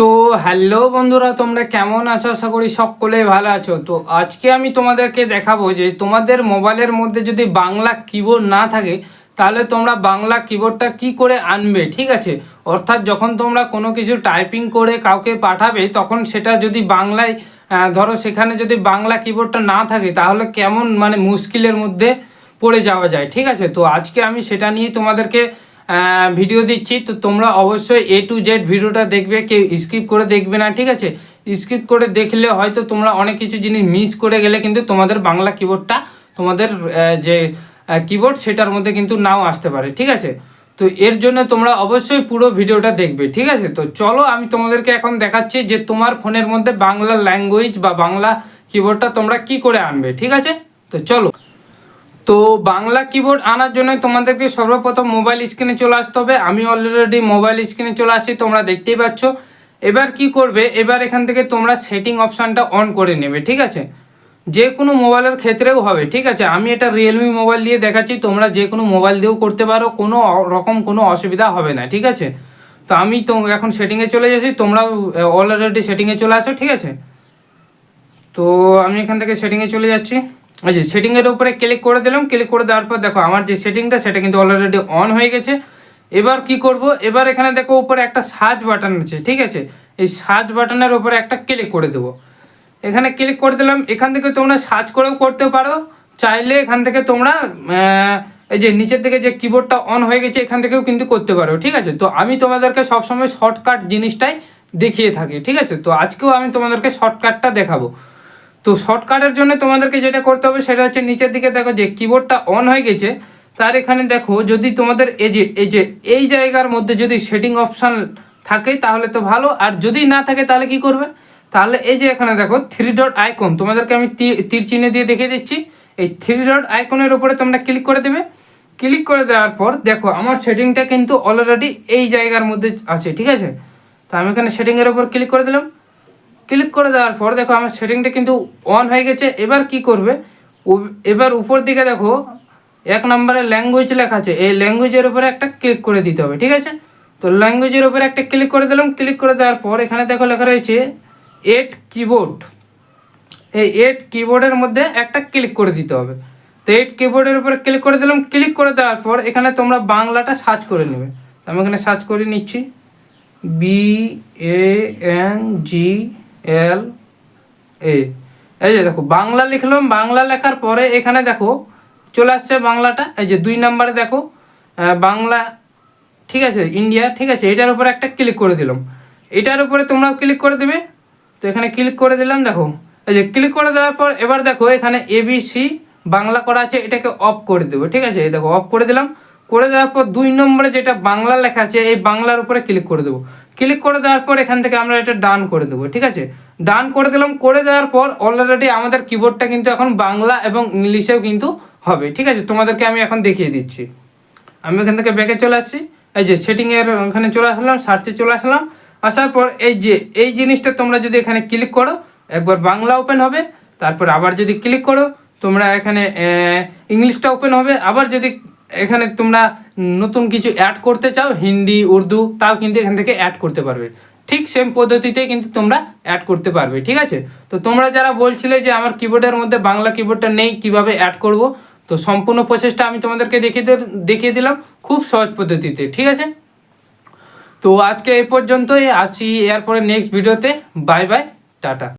তো হ্যালো বন্ধুরা, তোমরা কেমন আছো? আশা করি সকলে ভালো আছো। তো আজকে আমি তোমাদেরকে দেখাবো যে তোমাদের মোবাইলের মধ্যে যদি বাংলা কিবোর্ড না থাকে, তাহলে তোমরা বাংলা কিবোর্ডটা কি করে আনবে, ঠিক আছে? অর্থাৎ যখন তোমরা কোনো কিছু টাইপিং করে কাউকে পাঠাবে, তখন সেটা যদি বাংলায় ধরো সেখানে যদি বাংলা কিবোর্ডটা না থাকে, তাহলে কেমন মানে মুশকিলের মধ্যে পড়ে যাওয়া যায়, ঠিক আছে? তো আজকে আমি সেটা নিয়ে তোমাদেরকে ভিডিও দিচ্ছি, তো তোমরা অবশ্যই এ টু জেড ভিডিওটা দেখবে, কেউ স্কিপ করে দেখবে না, ঠিক আছে? স্কিপ করে দেখলে হয়তো তোমরা অনেক কিছু জিনিস মিস করে গেলে কিন্তু তোমাদের বাংলা কিবোর্ডটা তোমাদের যে কিবোর্ড সেটার মধ্যে কিন্তু নাও আসতে পারে, ঠিক আছে? তো এর জন্য তোমরা অবশ্যই পুরো ভিডিওটা দেখবে, ঠিক আছে? তো চলো আমি তোমাদেরকে এখন দেখাচ্ছি যে তোমার ফোনের মধ্যে বাংলা ল্যাঙ্গুয়েজ বা বাংলা কিবোর্ডটা তোমরা কি করে আনবে, ঠিক আছে? তো চলো। তো বাংলা কিবোর্ড আনার জন্য তোমাদেরকে সর্বপ্রথম মোবাইল স্ক্রিনে চলে আসতে হবে। আমি অলরেডি মোবাইল স্ক্রিনে চলে আসছি, তোমরা দেখতেই পাচ্ছ। এবার কি করবে? এবার এখান থেকে তোমরা সেটিং অপশানটা অন করে নেবে, ঠিক আছে? যে কোনো মোবাইলের ক্ষেত্রেও হবে, ঠিক আছে? আমি এটা রিয়েলমি মোবাইল দিয়ে দেখাচ্ছি, তোমরা যে কোনো মোবাইল দিয়েও করতে পারো, কোনো রকম কোনো অসুবিধা হবে না, ঠিক আছে? তো আমি তো এখন সেটিংয়ে চলে যাচ্ছি, তোমরাও অলরেডি সেটিংয়ে চলে আসো, ঠিক আছে? তো আমি এখান থেকে সেটিংয়ে চলে যাচ্ছি। যে সেটিংয়ের উপরে ক্লিক করে দিলাম ক্লিক করে দেওয়ার পর দেখো আমার যে সেটিংটা সেটা কিন্তু অলরেডি অন হয়ে গেছে। এবার কি করব? এবার এখানে দেখো উপরে একটা সার্চ বাটন আছে, ঠিক আছে? এই সার্চ বাটনের উপরে একটা ক্লিক করে দেবো। এখানে ক্লিক করে দিলাম, এখান থেকে তোমরা সার্চ করেও করতে পারো। চাইলে এখান থেকে তোমরা এই যে নিচের দিকে যে কিবোর্ডটা অন হয়ে গেছে, এখান থেকেও কিন্তু করতে পারো, ঠিক আছে? তো আমি তোমাদেরকে সবসময় শর্টকাট জিনিসটাই দেখিয়ে থাকি, ঠিক আছে? তো আজকেও আমি তোমাদেরকে শর্টকাটটা দেখাবো। তো শর্টকাটের জন্য তোমাদেরকে যেটা করতে হবে সেটা হচ্ছে নিচের দিকে দেখো যে কিবোর্ডটা অন হয়ে গেছে। তার এখানে দেখো যদি তোমাদের এই যে এই যে, এই জায়গার মধ্যে যদি সেটিং অপশান থাকে তাহলে তো ভালো। আর যদি না থাকে তাহলে কি করবে? তাহলে এই যে এখানে দেখো থ্রি ডট আইকন তোমাদেরকে আমি তীর চিহ্ন দিয়ে দেখিয়ে দিচ্ছি। এই থ্রি ডট আইকনের উপরে তোমরা ক্লিক করে দেবে। ক্লিক করে দেওয়ার পর দেখো আমার সেটিংটা কিন্তু অলরেডি এই জায়গার মধ্যে আছে, ঠিক আছে? তো আমি এখানে সেটিংয়ের উপর ক্লিক করে দিলাম। ক্লিক করে দেওয়ার পর দেখো আমার সেটিংটা কিন্তু অন হয়ে গেছে। এবার কি করবে? এবার উপর দিকে দেখো, এক নম্বরে ল্যাঙ্গুয়েজ লেখা আছে। এই ল্যাঙ্গুয়েজের উপরে একটা ক্লিক করে দিতে হবে, ঠিক আছে? তো ল্যাঙ্গুয়েজের উপরে একটা ক্লিক করে দিলাম। ক্লিক করে দেওয়ার পর এখানে দেখো লেখা রয়েছে এট কিবোর্ড এই এট কিবোর্ডের মধ্যে একটা ক্লিক করে দিতে হবে। তো এইট কিবোর্ডের উপরে ক্লিক করে দিলাম। ক্লিক করে দেওয়ার পর এখানে তোমরা বাংলাটা সার্চ করে নেবে। আমি এখানে সার্চ করে নিচ্ছি। বি এ এন জি এল এ এই যে দেখো, বাংলা লিখলাম, বাংলা লেখার পরে এখানে দেখো, চলে আসছে বাংলাটা। এই যে দুই নম্বরে দেখো বাংলা, ঠিক আছে ইন্ডিয়া ঠিক আছে, এটার উপরে একটা ক্লিক করে দিলাম। এটার উপরে তোমরাও ক্লিক করে দেবে। তো এখানে ক্লিক করে দিলাম, দেখো। এই যে ক্লিক করে দেওয়ার পর এবার দেখো, এখানে এবিসি বাংলা করা আছে, এটাকে অফ করে দেবো, ঠিক আছে? এই দেখো অফ করে দিলাম। করে দেওয়ার পর দুই নম্বরে যেটা বাংলা লেখা আছে, এই বাংলার উপরে ক্লিক করে দেবো। ক্লিক করে দেওয়ার পর এখান থেকে আমরা এটা ডান করে দেবো, ঠিক আছে? ডান করে দিলাম, করে দেওয়ার পর অলরেডি আমাদের কিবোর্ডটা কিন্তু এখন বাংলা এবং ইংলিশেও কিন্তু হবে, ঠিক আছে? তোমাদেরকে আমি এখন দেখিয়ে দিচ্ছি। আমি এখান থেকে ব্যাকে চলে আসছি। এই যে সেটিংয়ের ওখানে চলে আসলাম সার্চে চলে আসলাম। আসার পর এই যে, এই জিনিসটা তোমরা যদি এখানে ক্লিক করো, একবার বাংলা ওপেন হবে, তারপর আবার যদি ক্লিক করো, তোমরা এখানে ইংলিশটা ওপেন হবে। আবার যদি এখানে তোমরা নতুন কিছু অ্যাড করতে চাও, হিন্দি, উর্দু, তাও কিন্তু এখান থেকে অ্যাড করতে পারবে। ঠিক সেম পদ্ধতিতে কিন্তু তোমরা অ্যাড করতে পারবে, ঠিক আছে? তো তোমরা যারা বলছিলে যে আমার কিবোর্ডের মধ্যে বাংলা কিবোর্ডটা নেই, কীভাবে অ্যাড করব? তো সম্পূর্ণ প্রসেসটা আমি তোমাদেরকে দেখিয়ে দেখিয়ে দিলাম খুব সহজ পদ্ধতিতে, ঠিক আছে? তো আজকে এই পর্যন্তই, আসছি এরপরে নেক্সট ভিডিওতে বাই বাই টাটা।